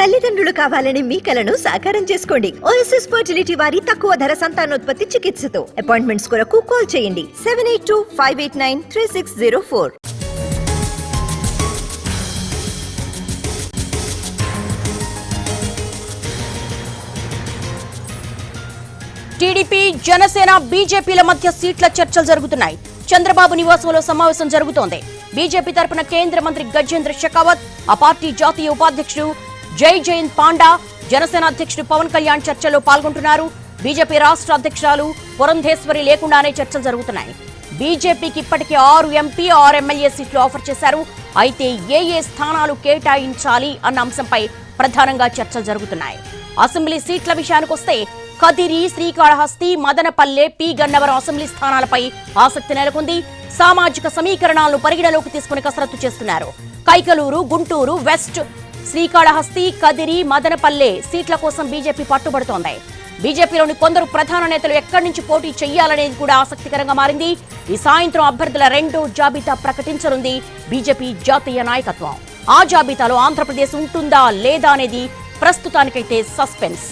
తల్లిదండ్రులు కావాలని మీ కలను సాకారం చేసుకోండి. ఓఎస్ఎస్ ఫర్టిలిటీ వారి తక్కువ ధర సంతానోత్పత్తి చికిత్సతో. అపాయింట్మెంట్స్ కొరకు కాల్ చేయండి. Seven eight two five eight nine three six zero four TDP Janasena బీజేపీల మధ్య సీట్ల చర్చలు జరుగుతున్నాయి. చంద్రబాబు నివాసంలో సమావేశం జరుగుతోంది. బీజేపీ తరపున కేంద్ర మంత్రి గజేంద్ర షెకావత్ ఆ పార్టీ జాతీయ ఉపాధ్యక్షుడు జై జయంత్ పాండా జనసేన అధ్యక్షుడు పవన్ కళ్యాణ్ చర్చలో పాల్గొంటున్నారు. బీజేపీ రాష్ట్ర అధ్యక్షురాలు పురంధేశ్వరి లేకుండానే చర్చలు జరుగుతున్నాయి. బీజేపీకి ఇప్పటికే ఆరు ఎంపీ ఆరు ఎమ్మెల్యే సీట్లు ఆఫర్ చేశారు. అయితే ఏ ఏ స్థానాలు కేటాయించాలి అన్న అంశంపై ప్రధానంగా చర్చలు జరుగుతున్నాయి. అసెంబ్లీ సీట్ల విషయానికొస్తే కదిరి శ్రీకాళహస్తి మదనపల్లె పి. గన్నవరం అసెంబ్లీ స్థానాలపై ఆసక్తి నెలకొంది. సామాజిక సమీకరణాలను పరిగణలోకి తీసుకుని కసరత్తు చేస్తున్నారు. కైకలూరు గుంటూరు వెస్ట్ శ్రీకాళహస్తి కదిరి మదనపల్లె సీట్ల కోసం బీజేపీ పట్టుబడుతోంది. బీజేపీలోని కొందరు ప్రధాన నేతలు ఎక్కడి నుంచి పోటీ చెయ్యాలనేది కూడా ఆసక్తికరంగా మారింది. ఈ సాయంత్రం అభ్యర్థుల రెండో జాబితా ప్రకటించనుంది బీజేపీ జాతీయ నాయకత్వం. ఆ జాబితాలో ఆంధ్రప్రదేశ్ ఉంటుందా లేదా అనేది ప్రస్తుతానికైతే సస్పెన్స్.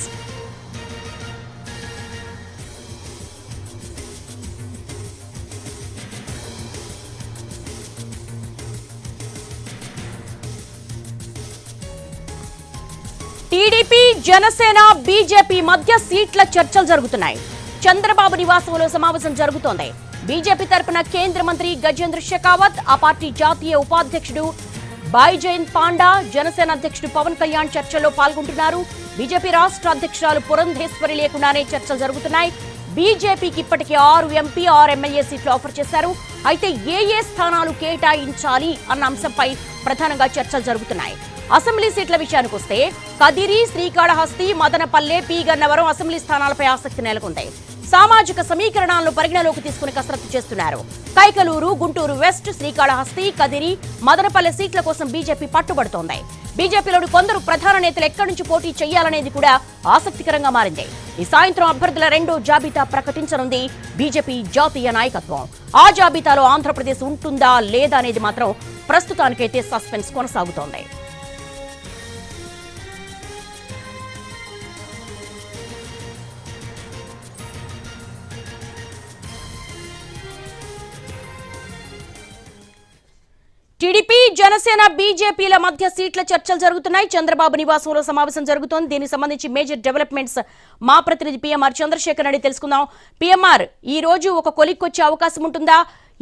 టీడీపీ జనసేన బీజేపీ మధ్య సీట్ల చర్చలు జరుగుతున్నాయి. చంద్రబాబు నివాసంలో సమావేశం జరుగుతోంది. బీజేపీ తరపున కేంద్ర మంత్రి గజేంద్ర షెకావత్ ఆ పార్టీ జాతీయ ఉపాధ్యక్షుడు జయంత్ పాండా జనసేన అధ్యక్షుడు పవన్ కళ్యాణ్ చర్చల్లో పాల్గొంటున్నారు. బీజేపీ రాష్ట్ర అధ్యక్షురాలు పురంధేశ్వరి లేకుండానే చర్చలు జరుగుతున్నాయి. బీజేపీకి ఇప్పటికే ఆరు ఎంపీ ఆరు ఎమ్మెల్యే సీట్లు ఆఫర్ చేశారు. అయితే ఏ ఏ స్థానాలు కేటాయించాలి అన్న అంశంపై ప్రధానంగా చర్చలు జరుగుతున్నాయి. అసెంబ్లీ సీట్ల విషయానికి వస్తే కదిరి శ్రీకాళహస్తి మదనపల్లె పి గన్నవరం అసెంబ్లీ స్థానాలపై ఆసక్తి నెలకొంది. సామాజిక సమీకరణాలను పరిగణలోకి తీసుకుని కసరత్తు చేస్తున్నారు. కైకలూరు గుంటూరు వెస్ట్ శ్రీకాళహస్తి కదిరి మదనపల్లె సీట్ల కోసం బీజేపీ పట్టుబడుతోంది. బీజేపీలోని కొందరు ప్రధాన నేతలు ఎక్కడి నుంచి పోటీ చేయాలనేది కూడా ఆసక్తికరంగా మారింది. ఈ సాయంత్రం అభ్యర్థుల రెండో జాబితా ప్రకటించనుంది బీజేపీ జాతీయ నాయకత్వం. ఆ జాబితాలో ఆంధ్రప్రదేశ్ ఉంటుందా లేదా అనేది మాత్రం ప్రస్తుతానికైతే సస్పెన్స్ కొనసాగుతోంది. టీడీపీ జనసేన బీజేపీల మధ్య సీట్ల చర్చలు జరుగుతున్నాయి. చంద్రబాబు నివాసంలో సమావేశం జరుగుతోంది. దీనికి సంబంధించి మేజర్ డెవలప్మెంట్స్ మా ప్రతినిధి పిఎంఆర్ చంద్రశేఖర్ రెడ్డి తెలుసుకుందాం. పిఎంఆర్ ఈ రోజు ఒక కొలిక్కొచ్చే అవకాశం ఉంటుందా?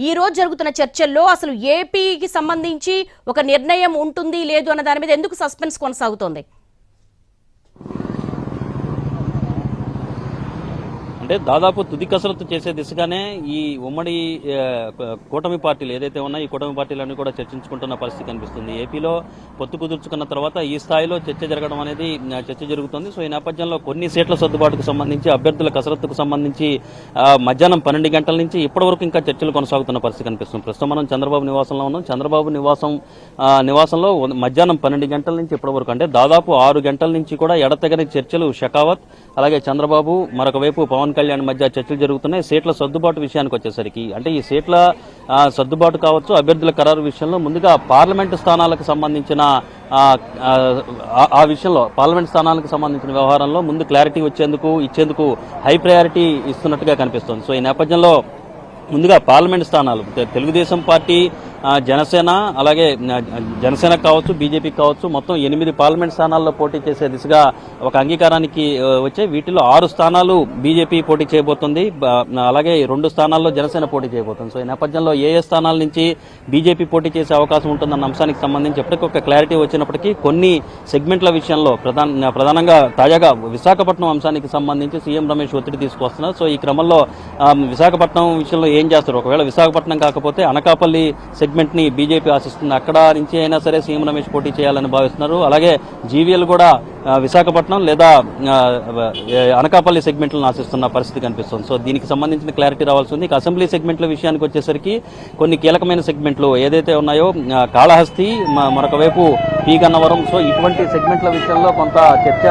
ఈ రోజు జరుగుతున్న చర్చల్లో అసలు ఏపీకి సంబంధించి ఒక నిర్ణయం ఉంటుంది లేదు అన్న దాని మీద ఎందుకు సస్పెన్స్ కొనసాగుతోంది? అంటే దాదాపు తుది కసరత్తు చేసే దిశగానే ఈ ఉమ్మడి కూటమి పార్టీలు ఏదైతే ఉన్నాయో ఈ కూటమి పార్టీలన్నీ కూడా చర్చించుకుంటున్న పరిస్థితి కనిపిస్తుంది. ఏపీలో పొత్తు కుదుర్చుకున్న తర్వాత ఈ స్థాయిలో చర్చ జరగడం అనేది చర్చ జరుగుతుంది. సో ఈ నేపథ్యంలో కొన్ని సీట్ల సర్దుబాటుకు సంబంధించి అభ్యర్థుల కసరత్తుకు సంబంధించి మధ్యాహ్నం పన్నెండు గంటల నుంచి ఇప్పటివరకు ఇంకా చర్చలు కొనసాగుతున్న పరిస్థితి కనిపిస్తుంది. ప్రస్తుతం మనం చంద్రబాబు నివాసంలో ఉన్నాం. చంద్రబాబు నివాసం నివాసంలో మధ్యాహ్నం పన్నెండు గంటల నుంచి ఇప్పటి వరకు అంటే దాదాపు ఆరు గంటల నుంచి కూడా ఎడతెగని చర్చలు షెకావత్ అలాగే చంద్రబాబు మరొక వైపు పవన్ కళ్యాణ్ మధ్య చర్చలు జరుగుతున్నాయి. సీట్ల సర్దుబాటు విషయానికి వచ్చేసరికి అంటే ఈ సీట్ల సర్దుబాటు కావచ్చు అభ్యర్థుల ఖరారు విషయంలో ముందుగా పార్లమెంటు స్థానాలకు సంబంధించిన ఆ, విషయంలో పార్లమెంట్ స్థానాలకు సంబంధించిన వ్యవహారంలో ముందు క్లారిటీ వచ్చేందుకు ఇచ్చేందుకు హై ప్రయారిటీ ఇస్తున్నట్టుగా కనిపిస్తోంది. సో ఈ నేపథ్యంలో ముందుగా పార్లమెంట్ స్థానాలు తెలుగుదేశం పార్టీ జనసేన అలాగే జనసేన కావచ్చు బీజేపీ కావచ్చు మొత్తం ఎనిమిది పార్లమెంట్ స్థానాల్లో పోటీ చేసే దిశగా ఒక అంగీకారానికి వచ్చే వీటిలో ఆరు స్థానాలు బీజేపీ పోటీ చేయబోతుంది. అలాగే రెండు స్థానాల్లో జనసేన పోటీ చేయబోతుంది. సో ఈ నేపథ్యంలో ఏ ఏ స్థానాల నుంచి బీజేపీ పోటీ చేసే అవకాశం ఉంటుందన్న అంశానికి సంబంధించి ఎప్పటికొక ఒక క్లారిటీ వచ్చినప్పటికీ కొన్ని సెగ్మెంట్ల విషయంలో ప్రధాన ప్రధానంగా తాజాగా విశాఖపట్నం అంశానికి సంబంధించి సీఎం రమేష్ ఒత్తిడి తీసుకొస్తున్నారు. సో ఈ క్రమంలో విశాఖపట్నం విషయంలో ఏం చేస్తారు? ఒకవేళ విశాఖపట్నం కాకపోతే అనకాపల్లి సెగ్మెంట్ ని బీజేపీ ఆశిస్తుంది. అక్కడ నుంచి అయినా సరే సీఎం రమేష్ పోటీ చేయాలని భావిస్తున్నారు. అలాగే జీవీఎల్ కూడా విశాఖపట్నం లేదా అనకాపల్లి సెగ్మెంట్లను ఆశిస్తున్న పరిస్థితి కనిపిస్తుంది. సో దీనికి సంబంధించిన క్లారిటీ రావాల్సి ఉంది. ఇక అసెంబ్లీ సెగ్మెంట్ల విషయానికి వచ్చేసరికి కొన్ని కీలకమైన సెగ్మెంట్లు ఏదైతే ఉన్నాయో కాళహస్తి మరొక వైపు పీ. గన్నవరం. సో ఇటువంటి సెగ్మెంట్ల విషయంలో కొంత చర్చ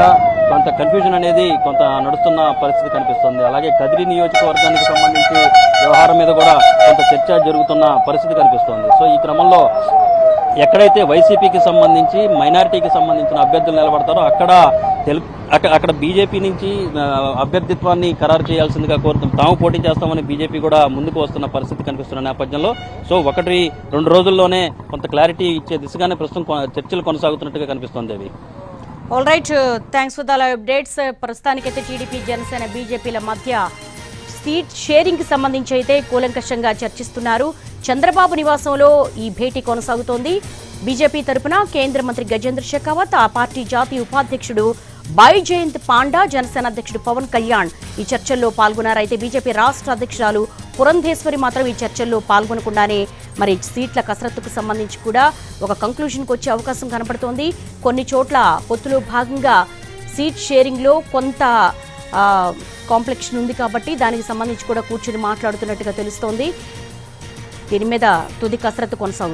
కొంత కన్ఫ్యూజన్ అనేది కొంత నడుస్తున్న పరిస్థితి కనిపిస్తుంది. అలాగే కదిరి నియోజకవర్గానికి సంబంధించి వ్యవహారం మీద కూడా కొంత చర్చ జరుగుతున్న పరిస్థితి కనిపిస్తుంది. సో ఈ క్రమంలో ఎక్కడైతే వైసీపీకి సంబంధించి మైనారిటీకి సంబంధించిన అభ్యర్థులు నిలబడతారో అక్కడ తెలు- అక్కడ అక్కడ బీజేపీ నుంచి అభ్యర్థిత్వాన్ని ఖరారు చేయాల్సిందిగా కోరుతాం తాము పోటీ చేస్తామని బీజేపీ కూడా ముందుకు వస్తున్న పరిస్థితి కనిపిస్తున్న నేపథ్యంలో. సో ఒకటి రెండు రోజుల్లోనే కొంత క్లారిటీ ఇచ్చే దిశగానే ప్రస్తుతం కొ- చర్చలు కొనసాగుతున్నట్టుగా కనిపిస్తోంది అవి all right thanks for the updates ప్రస్తుతానికైతే టీడీపీ జనసేన బీజేపీల మధ్య సీట్ షేరింగ్కి సంబంధించి అయితే కూలంకషంగా చర్చిస్తున్నారు. చంద్రబాబు నివాసంలో ఈ భేటీ కొనసాగుతోంది. బీజేపీ తరపున కేంద్ర మంత్రి గజేంద్ర షెకావత్ ఆ పార్టీ జాతీయ ఉపాధ్యక్షుడు బాయ్ జయంత్ పాండా జనసేన అధ్యక్షుడు పవన్ కళ్యాణ్ ఈ చర్చల్లో పాల్గొన్నారు. అయితే బీజేపీ రాష్ట్ర అధ్యక్షురాలు పురంధేశ్వరి మాత్రం ఈ చర్చల్లో పాల్గొనకుండానే మరి సీట్ల కసరత్తుకు సంబంధించి కూడా ఒక కంక్లూజన్కి వచ్చే అవకాశం కనపడుతోంది. కొన్ని చోట్ల పొత్తులో భాగంగా సీట్ షేరింగ్లో కొంత కాంప్లెక్షన్ ఉంది కాబట్టి దానికి సంబంధించి కూడా కూర్చుని మాట్లాడుతున్నట్టుగా తెలుస్తోంది. దీని మీద తుది కసరత్తు కొనసాగుతుంది.